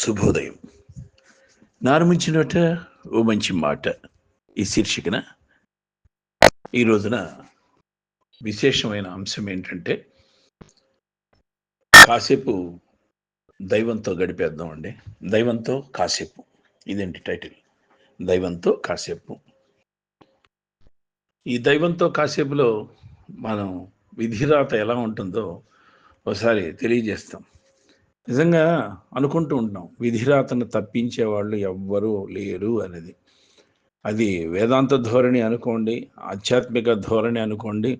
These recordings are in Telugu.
శుభోదయం. నారుమించినట ఓ మంచి మాట. ఈ శీర్షికన ఈ రోజున విశేషమైన అంశం ఏంటంటే కాసేపు దైవంతో గడిపేద్దాం అండి దైవంతో కాసేపు. ఇదేంటి టైటిల్? దైవంతో కాసేపు. ఈ దైవంతో కాసేపులో మనం విధిరాత ఎలా ఉంటుందో ఒకసారి తెలియజేస్తాం. నిజంగా అనుకుంటూ ఉంటాం విధిరాతను తప్పించే వాళ్ళు ఎవ్వరూ లేరు అనేది. అది వేదాంత ధోరణి అనుకోండి ఆధ్యాత్మిక ధోరణి అనుకోండి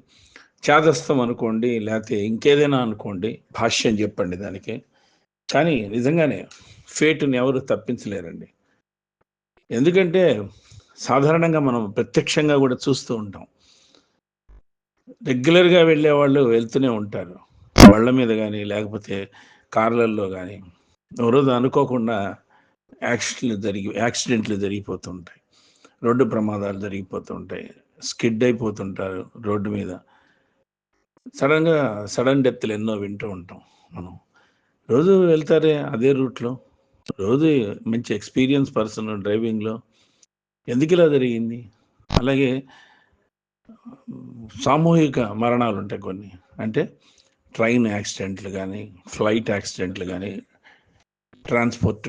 చాదస్తం అనుకోండి లేకపోతే ఇంకేదైనా అనుకోండి భాష్యం చెప్పండి దానికి. కానీ నిజంగానే ఫేటుని ఎవరు తప్పించలేరండి. ఎందుకంటే సాధారణంగా మనం ప్రత్యక్షంగా కూడా చూస్తూ ఉంటాం. రెగ్యులర్గా వెళ్ళే వాళ్ళు వెళ్తూనే ఉంటారు. వాళ్ళ మీద కానీ లేకపోతే కార్లల్లో కానీ రోజు అనుకోకుండా యాక్సిడెంట్లు జరిగి యాక్సిడెంట్లు జరిగిపోతుంటాయి. రోడ్డు ప్రమాదాలు జరిగిపోతుంటాయి. స్కిడ్ అయిపోతుంటారు రోడ్డు మీద. సడన్గా సడన్ డెత్లు ఎన్నో వింటూ ఉంటాం మనం. రోజు వెళ్తారే అదే రూట్లో. రోజు మంచి ఎక్స్పీరియన్స్ పర్సన్ డ్రైవింగ్లో. ఎందుకు ఇలా జరిగింది? అలాగే సామూహిక మరణాలు ఉంటాయి కొన్ని. అంటే ట్రైన్ యాక్సిడెంట్లు కానీ ఫ్లైట్ యాక్సిడెంట్లు కానీ ట్రాన్స్పోర్ట్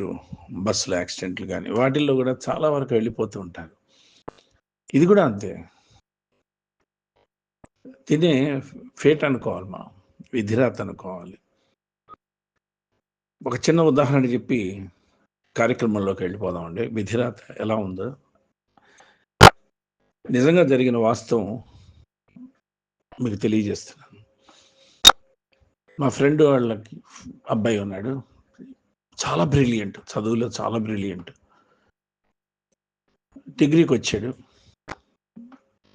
బస్సుల యాక్సిడెంట్లు కానీ వాటిల్లో కూడా చాలా వరకు వెళ్ళిపోతూ ఉంటారు. ఇది కూడా అంతే. తినే ఫేట్ అనుకోవాలి మనం విధిరాత అనుకోవాలి. ఒక చిన్న ఉదాహరణ చెప్పి కార్యక్రమంలోకి వెళ్ళిపోదామండి విధిరాత ఎలా ఉందో. నిజంగా జరిగిన వాస్తవం మీకు తెలియజేస్తున్నాను మా ఫ్రెండ్ వాళ్ళకి అబ్బాయి ఉన్నాడు. చాలా బ్రిలియంట్. చదువులో చాలా బ్రిలియంట్. డిగ్రీకి వచ్చాడు.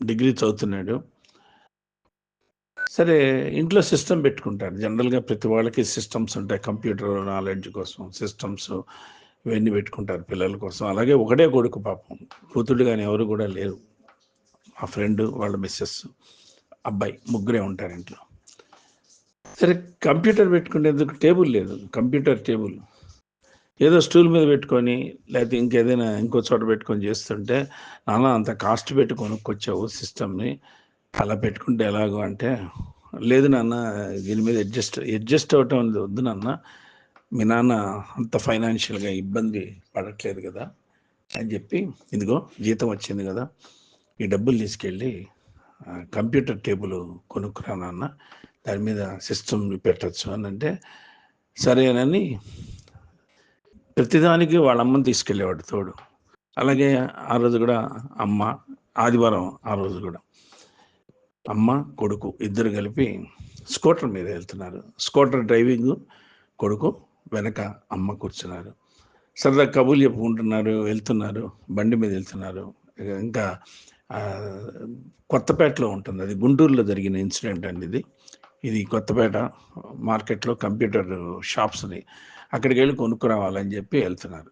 డిగ్రీ చదువుతున్నాడు. సరే ఇంట్లో సిస్టమ్ పెట్టుకుంటారు జనరల్గా ప్రతి వాళ్ళకి సిస్టమ్స్ ఉంటాయి. కంప్యూటర్ నాలెడ్జ్ కోసం సిస్టమ్స్ ఇవన్నీ పెట్టుకుంటారు పిల్లల కోసం. అలాగే ఒకటే కొడుకు పాపం. కూతుడు కానీ ఎవరు కూడా లేరు. మా ఫ్రెండ్ వాళ్ళ మిస్సెస్ అబ్బాయి ముగ్గురే ఉంటారు ఇంట్లో. సరే కంప్యూటర్ పెట్టుకునేందుకు టేబుల్ లేదు. Computer table. ఏదో స్టూల్ మీద పెట్టుకొని లేకపోతే ఇంకేదైనా ఇంకో చోట పెట్టుకొని చేస్తుంటే నాన్న అంత కాస్ట్ పెట్టి కొనుక్కొచ్చావు సిస్టమ్ని అలా పెట్టుకుంటే ఎలాగో అంటే లేదు నాన్న దీని మీద అడ్జస్ట్ అడ్జస్ట్ అవటం అనేది వద్దు నాన్న. మీ నాన్న అంత ఫైనాన్షియల్గా ఇబ్బంది పడట్లేదు కదా అని చెప్పి ఇదిగో జీతం వచ్చింది కదా ఈ డబ్బులు తీసుకెళ్ళి కంప్యూటర్ టేబుల్ కొనుక్కురా నాన్న. దాని మీద సిస్టమ్ పెట్టచ్చు అని అంటే సరేనని ప్రతిదానికి వాళ్ళ అమ్మని తీసుకెళ్ళేవాడు తోడు. అలాగే ఆ రోజు కూడా అమ్మ ఆదివారం ఆ రోజు కూడా. అమ్మ కొడుకు ఇద్దరు కలిపి స్కూటర్ మీద వెళ్తున్నారు. స్కూటర్ డ్రైవింగ్ కొడుకు వెనక అమ్మ కూర్చున్నారు. సరదా కబుల్ చెప్పుకుంటున్నారు వెళ్తున్నారు బండి మీద వెళ్తున్నారు. ఇంకా కొత్తపేటలో ఉంటుంది. అది గుంటూరులో జరిగిన ఇన్సిడెంట్ అండి ఇది. ఇది కొత్తపేట మార్కెట్లో కంప్యూటర్ షాప్స్ని అక్కడికి వెళ్ళి కొనుక్కురావాలని చెప్పి వెళ్తున్నారు.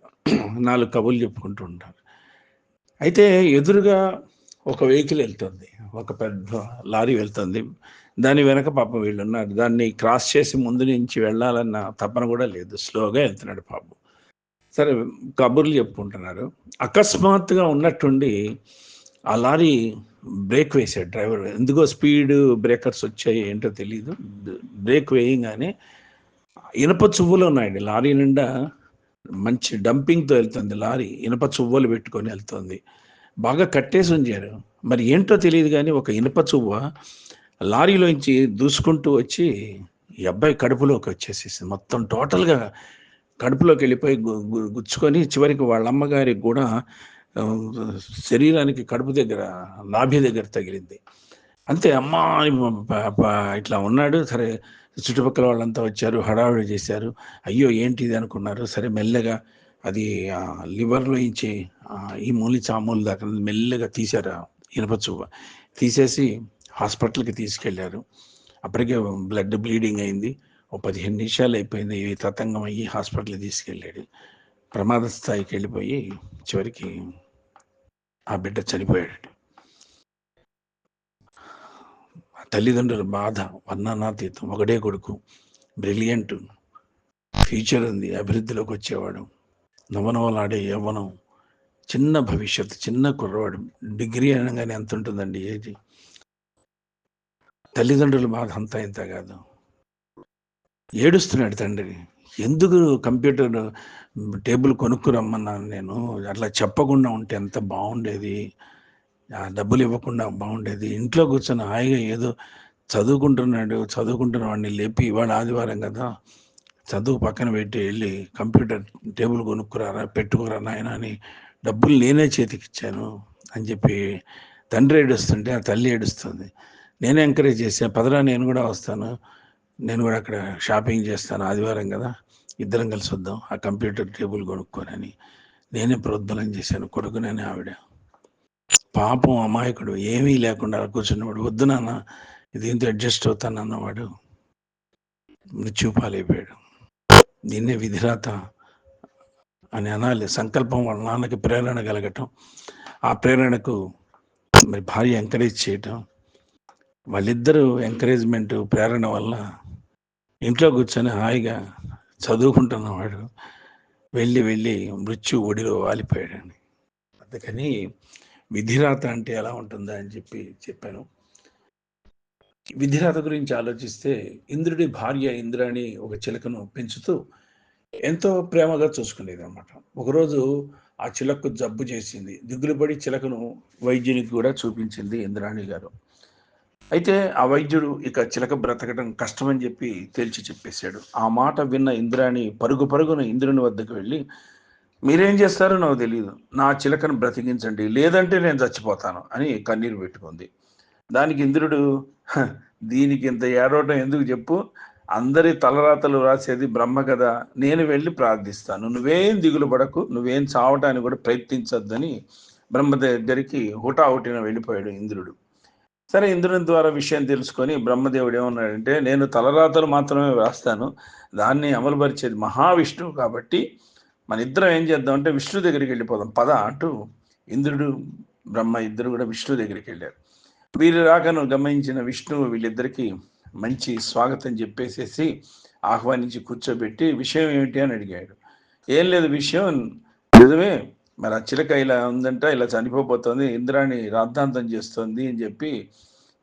నాలుగు కబుర్లు చెప్పుకుంటూ ఉంటారు. అయితే ఎదురుగా ఒక వెహికల్ వెళ్తుంది. ఒక పెద్ద లారీ వెళ్తుంది. దాని వెనక పాపం వీళ్ళు ఉన్నారు దాన్ని క్రాస్ చేసి ముందు నుంచి వెళ్ళాలన్న తపన కూడా లేదు. స్లోగా వెళ్తున్నాడు పాపం. సరే కబుర్లు చెప్పుకుంటున్నారు. అకస్మాత్తుగా ఉన్నట్టుండి ఆ లారీ బ్రేక్ వేసాడు డ్రైవర్. ఎందుకో స్పీడ్ బ్రేకర్స్ వచ్చాయి ఏంటో తెలియదు బ్రేక్ వేయంగానే ఇనప చువ్వలు ఉన్నాయండి. లారీ నిండా మంచి డంపింగ్తో వెళ్తుంది లారీ. ఇనప చువ్వలు పెట్టుకొని వెళ్తుంది. బాగా కట్టేసి ఉంచారు. మరి ఏంటో తెలియదు కానీ ఒక ఇనప చువ్వ లారీలోంచి దూసుకుంటూ వచ్చి ఈ అబ్బాయి కడుపులోకి వచ్చేసేసింది. మొత్తం టోటల్గా కడుపులోకి వెళ్ళిపోయి గుచ్చుకొని చివరికి వాళ్ళ అమ్మగారికి కూడా శరీరానికి కడుపు దగ్గర నాభి దగ్గర తగిలింది. అంతే అమ్మా ఇట్లా ఉన్నాడు. సరే చుట్టుపక్కల వాళ్ళంతా వచ్చారు హడావిడి చేశారు. అయ్యో ఏంటి ఇది అనుకున్నారు. సరే మెల్లగా అది లివర్లో ఇచ్చి ఈ మూలి చామూలు దాకా మెల్లగా తీశారు ఇనప చువ్వ. తీసేసి హాస్పిటల్కి తీసుకెళ్ళారు. అప్పటికే బ్లడ్ బ్లీడింగ్ అయింది. ఓ పదిహేను నిమిషాలు అయిపోయింది. ఇవి తతంగం అయ్యి హాస్పిటల్కి తీసుకెళ్ళాడు. ప్రమాద స్థాయికి వెళ్ళిపోయి చివరికి ఆ బిడ్డ చనిపోయాడు తల్లిదండ్రుల బాధ వర్ణనాతీతం. ఒకడే కొడుకు బ్రిలియంట్ ఫ్యూచర్ ఉంది అభివృద్ధిలోకి వచ్చేవాడు. నవనవలాడే యవ్వనం చిన్న భవిష్యత్తు చిన్న కుర్రవాడు. డిగ్రీ అనగానే ఎంత ఉంటుందండి ఏది? తల్లిదండ్రుల బాధ అంతా ఇంత కాదు. ఏడుస్తున్నాడు తండ్రి. ఎందుకు కంప్యూటర్ టేబుల్ కొనుక్కురమ్మన్నాను నేను? అట్లా చెప్పకుండా ఉంటే ఎంత బాగుండేది? ఆ డబ్బులు ఇవ్వకుండా బాగుండేది? ఇంట్లో కూర్చొని హాయిగా ఏదో చదువుకుంటున్నాడు చదువుకుంటున్న వాడిని లేపి ఇవాళ ఆదివారం కదా చదువు పక్కన పెట్టి వెళ్ళి కంప్యూటర్ టేబుల్ కొనుక్కురారా పెట్టుకురా నాయన అని డబ్బులు నేనే చేతికి ఇచ్చాను అని చెప్పి తండ్రి ఏడుస్తుంటే ఆ తల్లి ఏడుస్తుంది. నేనే ఎంకరేజ్ చేశాను పదరా నేను కూడా వస్తాను. నేను కూడా అక్కడ షాపింగ్ చేస్తాను ఆదివారం కదా. ఇద్దరం కలిసి వద్దాం. ఆ కంప్యూటర్ టేబుల్ కొనుక్కోనని. నేనే ప్రోద్బలం చేశాను. కొడుకునని ఆవిడ. పాపం అమాయకుడు. ఏమీ లేకుండా కూర్చున్నవాడు. వద్దు నాన్న. దీంతో అడ్జస్ట్ అవుతాను? అన్నవాడు మృత్యుపాలైపోయాడు దీన్నే విధిరాత అని అనాలి. సంకల్పం వాళ్ళ నాన్నకి ప్రేరణ కలగటం. ఆ ప్రేరణకు మరి భార్య ఎంకరేజ్ చేయటం. వాళ్ళిద్దరూ ఎంకరేజ్మెంట్ ప్రేరణ వల్ల ఇంట్లో కూర్చొని హాయిగా చదువుకుంటున్నవాడు వెళ్ళి వెళ్ళి మృత్యు ఒడిలో వాలిపోయాడని అందుకని విధిరాత అంటే ఎలా ఉంటుందా అని చెప్పి చెప్పాను. విధిరాత గురించి ఆలోచిస్తే ఇంద్రుడి భార్య ఇంద్రాణి ఒక చిలకను పెంచుతూ ఎంతో ప్రేమగా చూసుకునేది అనమాట ఒకరోజు ఆ చిలకకు జబ్బు చేసింది. దిగులు పడి చిలకను వైద్యునికి కూడా చూపించింది ఇంద్రాణి గారు. అయితే ఆ వైద్యుడు ఇక చిలక బ్రతకడం కష్టమని చెప్పి తేల్చి చెప్పేశాడు. ఆ మాట విన్న ఇంద్రాణి పరుగు పరుగున ఇంద్రుని వద్దకు వెళ్ళి మీరేం చేస్తారో నాకు తెలియదు నా చిలకను బ్రతికించండి. లేదంటే నేను చచ్చిపోతాను అని కన్నీరు పెట్టుకుంది. దానికి ఇంద్రుడు దీనికి ఇంత ఏడవటం ఎందుకు చెప్పు? అందరి తలరాతలు రాసేది బ్రహ్మ కదా. నేను వెళ్ళి ప్రార్థిస్తాను. నువ్వేం దిగులు పడకు. నువ్వేం చావటానికి కూడా ప్రయత్నించొద్దని బ్రహ్మ దగ్గరికి హుటాహుటిన వెళ్ళిపోయాడు ఇంద్రుడు. సరే ఇంద్రుని ద్వారా విషయం తెలుసుకొని బ్రహ్మదేవుడు ఏమన్నాడంటే నేను తలరాతలు మాత్రమే వ్రాస్తాను. దాన్ని అమలుపరిచేది మహావిష్ణువు కాబట్టి మన ఇద్దరం ఏం చేద్దాం అంటే విష్ణు దగ్గరికి వెళ్ళిపోదాం. పద అంటూ ఇంద్రుడు బ్రహ్మ ఇద్దరు కూడా విష్ణు దగ్గరికి వెళ్ళారు. వీరి రాకను గమనించిన విష్ణువు వీళ్ళిద్దరికీ మంచి స్వాగతం చెప్పేసేసి ఆహ్వానించి కూర్చోబెట్టి విషయం ఏమిటి? అని అడిగాడు. ఏం లేదు విషయం. నిజమే మరి ఆ చిలక ఇలా ఉందంట ఇలా చనిపోబోతోంది ఇంద్రాన్ని రాద్ధాంతం చేస్తుంది అని చెప్పి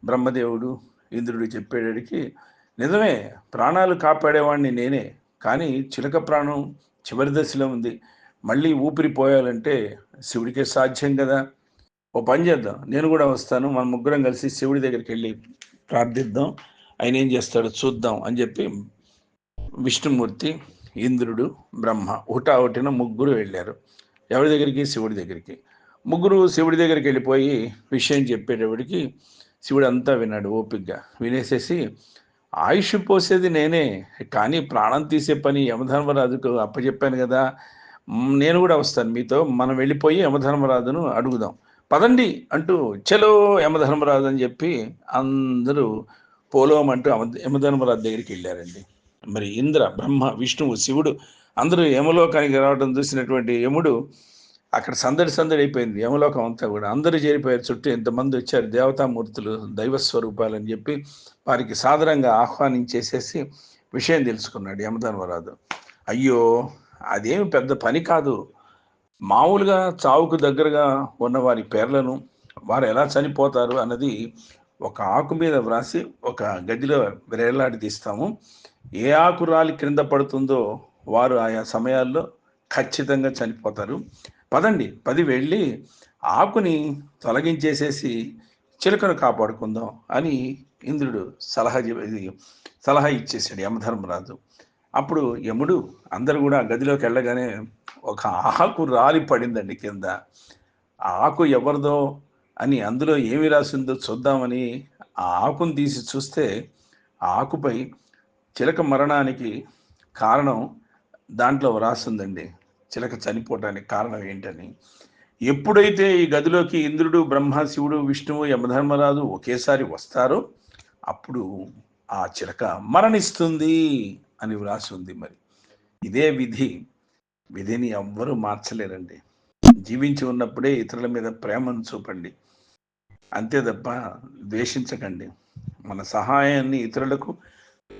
బ్రహ్మదేవుడు ఇంద్రుడు చెప్పేటడికి నిజమే ప్రాణాలు కాపాడేవాడిని నేనే కానీ చిలక ప్రాణం చివరి దశలో ఉంది. మళ్ళీ ఊపిరి పోయాలంటే శివుడికే సాధ్యం కదా. ఓ పని చేద్దాం నేను కూడా వస్తాను మన ముగ్గురం కలిసి శివుడి దగ్గరికి వెళ్ళి ప్రార్థిద్దాం ఆయన ఏం చేస్తాడో చూద్దాం అని చెప్పి విష్ణుమూర్తి ఇంద్రుడు బ్రహ్మ హుటాహుటిన ముగ్గురు వెళ్ళారు. ఎవరి దగ్గరికి? శివుడి దగ్గరికి. ముగ్గురు శివుడి దగ్గరికి వెళ్ళిపోయి విషయం చెప్పేటప్పటికి శివుడు అంతా విన్నాడు ఓపిగ్గా. వినేసేసి ఆయుష్ పోసేది నేనే కానీ ప్రాణం తీసే పని యమధర్మరాజుకు అప్పచెప్పాను కదా. నేను కూడా వస్తాను మీతో. మనం వెళ్ళిపోయి యమధర్మరాజును అడుగుదాం. పదండి అంటూ చలో యమధర్మరాజు అని చెప్పి అందరూ పోలోం అంటూ యమధర్మరాజు దగ్గరికి వెళ్ళారండి. మరి ఇంద్ర బ్రహ్మ విష్ణువు శివుడు అందరూ యమలోకానికి రావడం చూసినటువంటి యముడు అక్కడ సందడి సందడి అయిపోయింది. యమలోకం అంతా కూడా అందరూ చేరిపోయారు. చుట్టూ ఎంతమంది వచ్చారు? దేవతామూర్తులు దైవ స్వరూపాలు అని చెప్పి వారికి సాధారణంగా ఆహ్వానించేసేసి విషయం తెలుసుకున్నాడు యమధర్మరాజు. అయ్యో అదేమి పెద్ద పని కాదు. మామూలుగా చావుకు దగ్గరగా ఉన్న వారి పేర్లను వారు ఎలా చనిపోతారు అన్నది ఒక ఆకు మీద వ్రాసి ఒక గదిలో వేలాడి తీస్తాము ఏ ఆకు రాలి క్రింద పడుతుందో వారు ఆయా సమయాల్లో ఖచ్చితంగా చనిపోతారు. పదండి పది వెళ్ళి ఆకుని తొలగించేసేసి చిలుకను కాపాడుకుందాం అని ఇంద్రుడు సలహా ఇది సలహా ఇచ్చేసాడు యమధర్మరాజు. అప్పుడు యముడు అందరూ కూడా గదిలోకి వెళ్ళగానే ఒక ఆకు రాలి పడిందండి కింద. ఆ ఆకు ఎవరిదో అని అందులో ఏమి రాసిందో చూద్దామని ఆ ఆకును తీసి చూస్తే ఆ ఆకుపై చిలక మరణానికి కారణం దాంట్లో వ్రాసిందండి చిలక చనిపోవటానికి కారణం ఏంటని. ఎప్పుడైతే ఈ గదిలోకి ఇంద్రుడు బ్రహ్మ శివుడు విష్ణువు యమధర్మరాజు ఒకేసారి వస్తారో అప్పుడు ఆ చిలక మరణిస్తుంది అని వ్రాసి ఉంది మరి. ఇదే విధి. విధిని ఎవ్వరూ మార్చలేరండి. జీవించి ఉన్నప్పుడే ఇతరుల మీద ప్రేమను చూపండి. అంతే తప్ప ద్వేషించకండి. మన సహాయాన్ని ఇతరులకు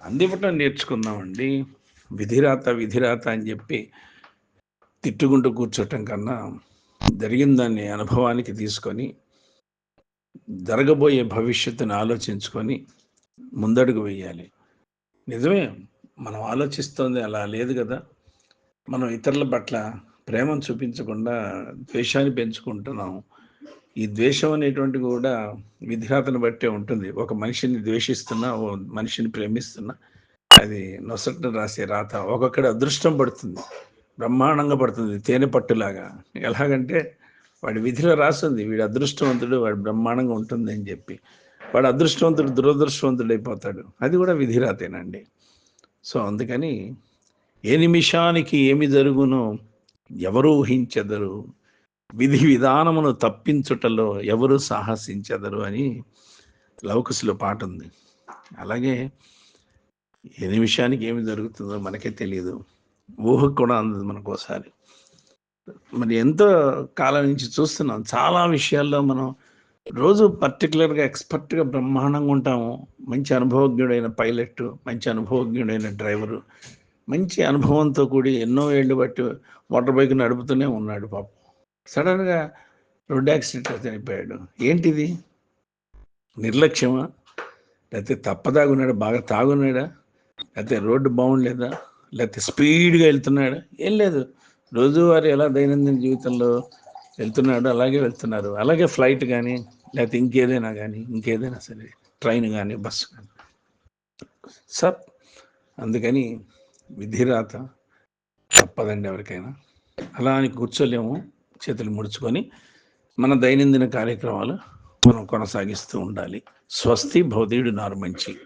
అందివ్వటం నేర్చుకుందామండి. విధిరాత విధిరాత అని చెప్పి తిట్టుకుంటూ కూర్చోటం కన్నా జరిగిన దాన్ని అనుభవానికి తీసుకొని జరగబోయే భవిష్యత్తును ఆలోచించుకొని ముందడుగు వేయాలి. నిజమే మనం ఆలోచిస్తోంది అలా లేదు కదా. మనం ఇతరుల పట్ల ప్రేమను చూపించకుండా ద్వేషాన్ని పెంచుకుంటున్నాం. ఈ ద్వేషం అనేటువంటి కూడా విధిరాతను బట్టే ఉంటుంది. ఒక మనిషిని ద్వేషిస్తున్నా ఓ మనిషిని ప్రేమిస్తున్నా అది నొసట రాసే రాత ఒక్కొక్కడి అదృష్టం పడుతుంది. బ్రహ్మాండంగా పడుతుంది తేనె పట్టులాగా. ఎలాగంటే వాడి విధిలో రాస్తుంది వీడు అదృష్టవంతుడు వాడు బ్రహ్మాండంగా ఉంటుంది అని చెప్పి. వాడు అదృష్టవంతుడు దురదృష్టవంతుడు అయిపోతాడు అది కూడా విధిరాతేనండి సో అందుకని ఏ నిమిషానికి ఏమి జరుగునో ఎవరు ఊహించెదరు విధి విధానమును తప్పించుటలో ఎవరు సాహసించెదరు అని లౌకసులో పాట ఉంది అలాగే ఏ నిమిషానికి ఏమి జరుగుతుందో మనకే తెలియదు ఊహకు కూడా అందదు మనకు ఒకసారి మరి ఎంతో కాలం నుంచి చూస్తున్నాం. చాలా విషయాల్లో మనం రోజు పర్టికులర్గా ఎక్స్పర్ట్గా బ్రహ్మాండంగా ఉంటాము. మంచి అనుభవజ్ఞుడైన పైలట్ మంచి అనుభవజ్ఞుడైన డ్రైవరు మంచి అనుభవంతో కూడి ఎన్నో ఏళ్ళు బట్టి మోటార్ బైక్ నడుపుతూనే ఉన్నాడు పాపం. సడన్గా రోడ్ యాక్సిడెంట్ చనిపోయాడు. ఏంటిది? నిర్లక్ష్యమా? లేకపోతే తప్పదాగున్నాడా? బాగా తాగున్నాడా? లేకపోతే రోడ్డు బాగుండలేదా? లేకపోతే స్పీడ్గా వెళ్తున్నాడా? ఏం లేదు. రోజువారీ ఎలా దైనందిన జీవితంలో వెళ్తున్నాడు అలాగే వెళ్తున్నారు. అలాగే ఫ్లైట్ కానీ లేకపోతే ఇంకేదైనా కానీ ఇంకేదైనా సరే ట్రైన్ కానీ బస్సు కానీ సార్ అందుకని విధిరాత తప్పదండి ఎవరికైనా. అలా అని కూర్చోలేము చేతులు ముడుచుకొని. మన దైనందిన కార్యక్రమాలు మనం కొనసాగిస్తూ ఉండాలి. స్వస్తి భౌదీయుడు నారు మంచి.